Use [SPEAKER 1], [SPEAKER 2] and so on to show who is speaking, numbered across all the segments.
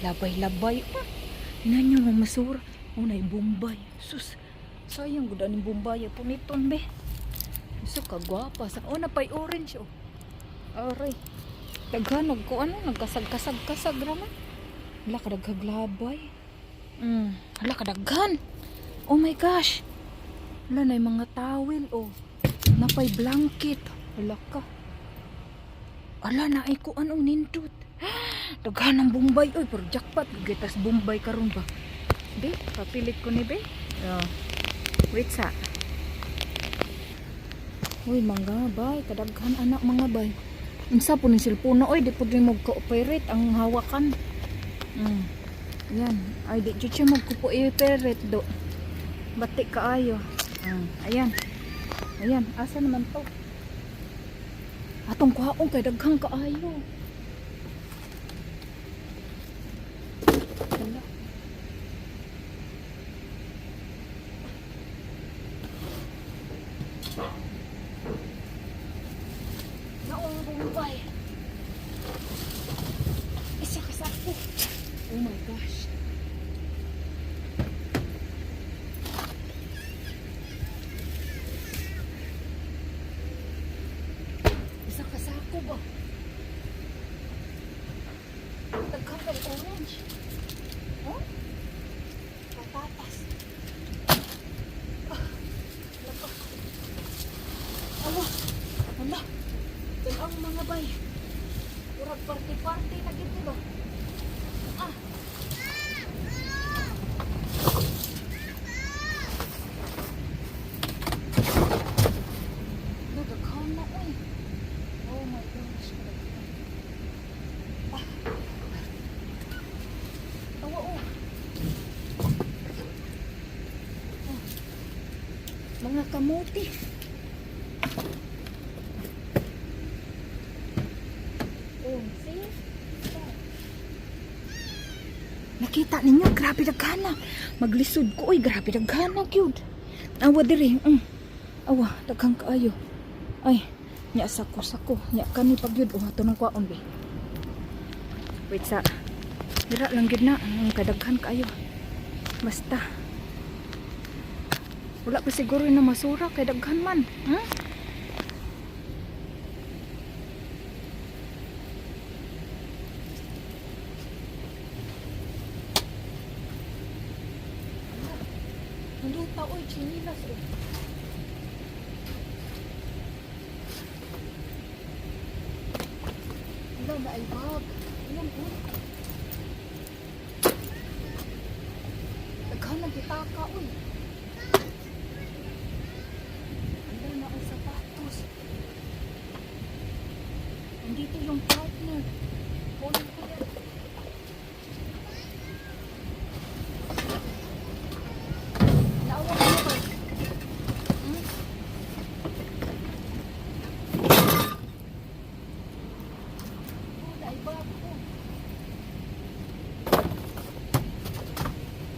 [SPEAKER 1] Labay-labay. Oh, Ina nyo mga masura. Oh, na Bombay. Sus, sayang gud ni Bombay po niton be. So kagwapa sa oh napay orange oh. Aray. Daghan nag ko ano nagkasag-kasag-kasag raman. Hala ka daghaglabay. Mm, hala ka daghan. Oh my gosh. Hala na mga towel oh. Napay blanket. Hala ka. Ala na ay ko anong nindot. Daghan ng Bombay oy, pero jackpot gitas Bombay karon ba. Be, papilit ko ni be. Oh. Wait sa. Uy, mga bay, kadaghan anak mga bay. Unsa po ni cellphone oy, di po din mag-cooperate ang hawakan. Mm. Yan. Ay, di siya mag-cooperate do. Batik kaayo. Mm. Ayan. Ayan, asa naman to? Atong kuhaon kay daghang kaayo. Hala. Naong bumbay. Isa ka sa ako. Oh my gosh. Isa ka sa ako ba? Kang orange. Oh? Patatas. Ah, laba. Alo. Hala. Yan ang mga bay. Urag party-party na gito ba? Ah. Nagakaw na eh. Oh my gosh. Ah. Awa oh. Oh. Kamuti. Oh, see? Nakita ninyo, grabe daghana. Maglisod ko, oy, grabe daghana, cute. Awa diri, mm. Awa, daghang kaayo. Ay, nya sako sako, nya kani pagyud oh ato nang kwaon be. Wait sa. Dira lang gyud na, ang kadaghan kaayo. Basta. Wala pa siguro na masura kay daghan man. Hmm? Luta, oy, chinilas, oy. Wala na ay bag. Ayan, oy. Daghan na gitaka, oy. Wala na ay sapatos. Nandito yung partner. Kunin ko yan. Naawa ko na ba? Hmm? Wala ay bag ko.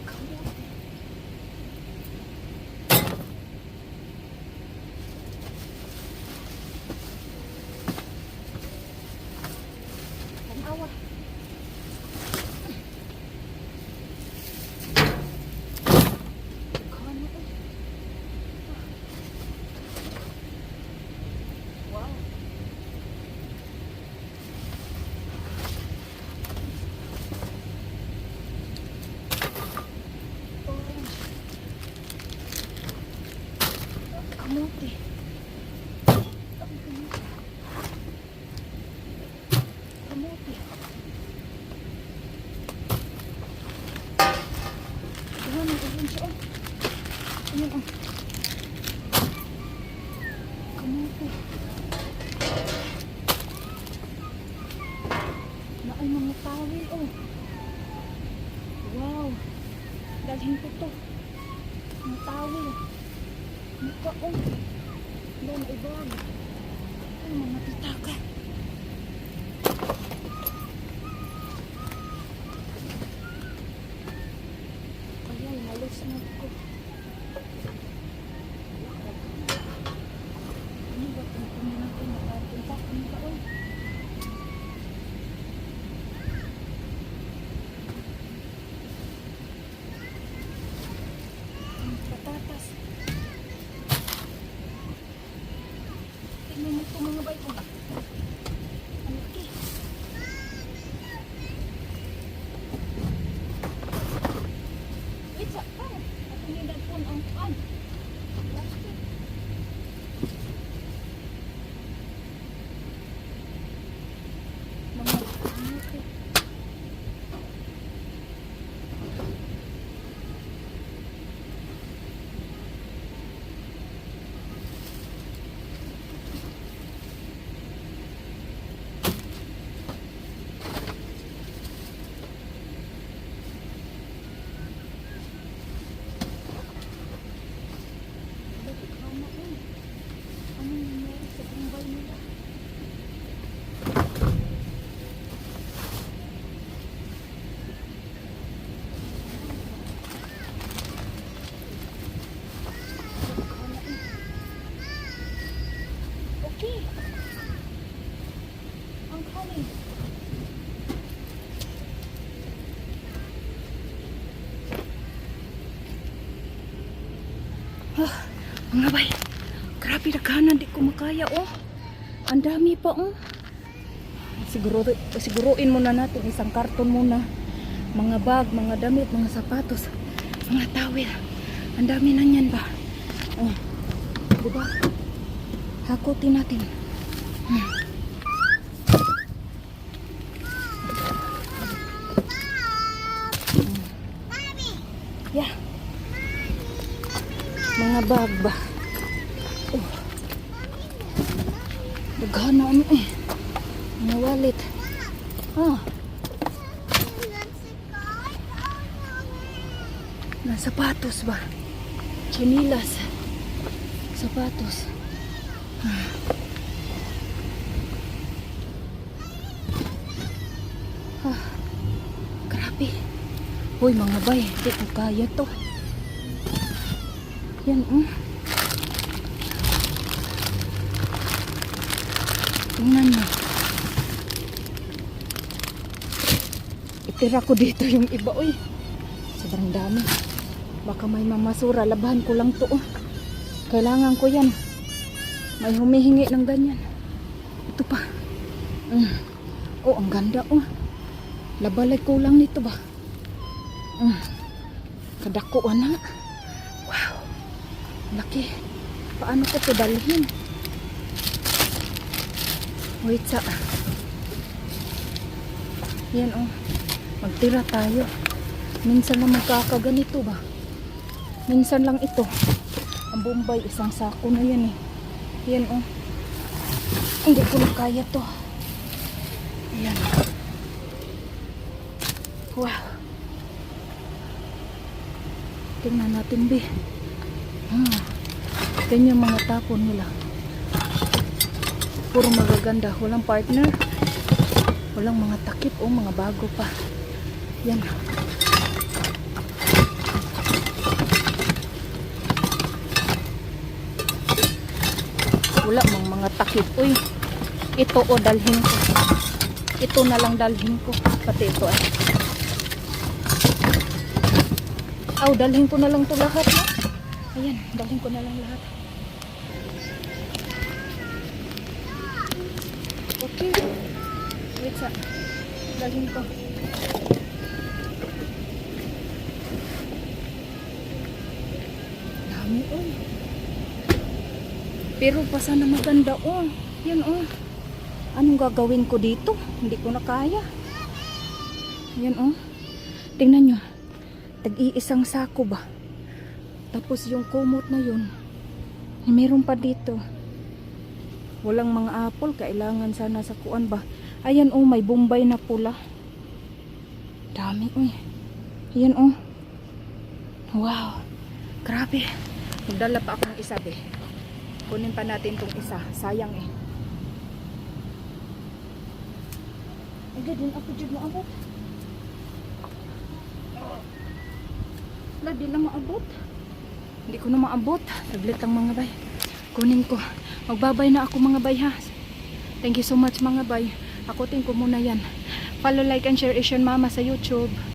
[SPEAKER 1] Kamuti. Tanawa. Kano eh. Wow. Orange. Kamuti. Kamuti. Ayan, ang orange oh. Ayan oh. Oh. Wow. Dalhin ko to. Mga tawil. Mukha oh. Doon ay bag. Ay, mga pitaka. Daghan ni dagkon ang kan. Plastic. Mga bay, grabe naghanan di ko makaya oh. Ang dami pa oh. Siguro, siguruin muna natin isang karton muna. Mga bag, mga damit, mga sapatos, mga towel. Ang dami na yan ba? Oh. Diba? Hakutin natin. Hmm. Mga bag ba? Oh. Daghana ano eh. Mga wallet. Ah. Na sapatos ba? Chinilas. Sapatos. Ah. Ah. Grabe. Hoy mga bay, di ko kaya to. Yan, um. Tingnan mo. Itira ko dito yung iba, uy. Sobrang dami. Baka may mamasura, labahan ko lang to, oh. Kailangan ko yan. May humihingi ng ganyan. Ito pa. Mm. Oh, ang ganda, oh. Labalay ko lang nito ba? Mm. Kadako na. Laki. Paano ko ito dalhin? Wait sa. Yan oh. Magtira tayo. Minsan lang magkakaganito ba? Minsan lang ito. Ang Bombay, isang sako na yan eh. Yan oh. Hindi ko na kaya to. Yan. Wow. Tingnan natin, be. Hmm. Ganyan mga tapon nila. Puro magaganda. Walang partner. Walang mga takip o mga bago pa. Yan. Wala mang mga takip. Uy, ito o dalhin ko. Ito na lang dalhin ko. Pati ito ay. Aw, dalhin ko na lang to lahat na. Ayan, dalhin ko na lang lahat. Okay. Wait sa. Dalhin ko. Dami oh. Pero pa sana maganda oh. Yan oh. Anong gagawin ko dito? Hindi ko na kaya. Yan oh. Tingnan nyo. Tag-iisang sako ba? Tapos yung kumot na yun. Meron pa dito. Walang mga apple. Kailangan sana sa kuan ba? Ayan oh, may bombay na pula. Dami oh. Ayan oh. Wow. Grabe. Magdala pa ako ng isa be. Kunin pa natin tong isa. Sayang eh. Agad din ako dyan maabot. Wala, di lang maabot. Hindi ko na maabot. Taglit ang mga bay. Kunin ko. Magbabay na ako mga bay ha. Thank you so much mga bay. Akutin ko muna yan. Follow, like, and share Asian Mama sa YouTube.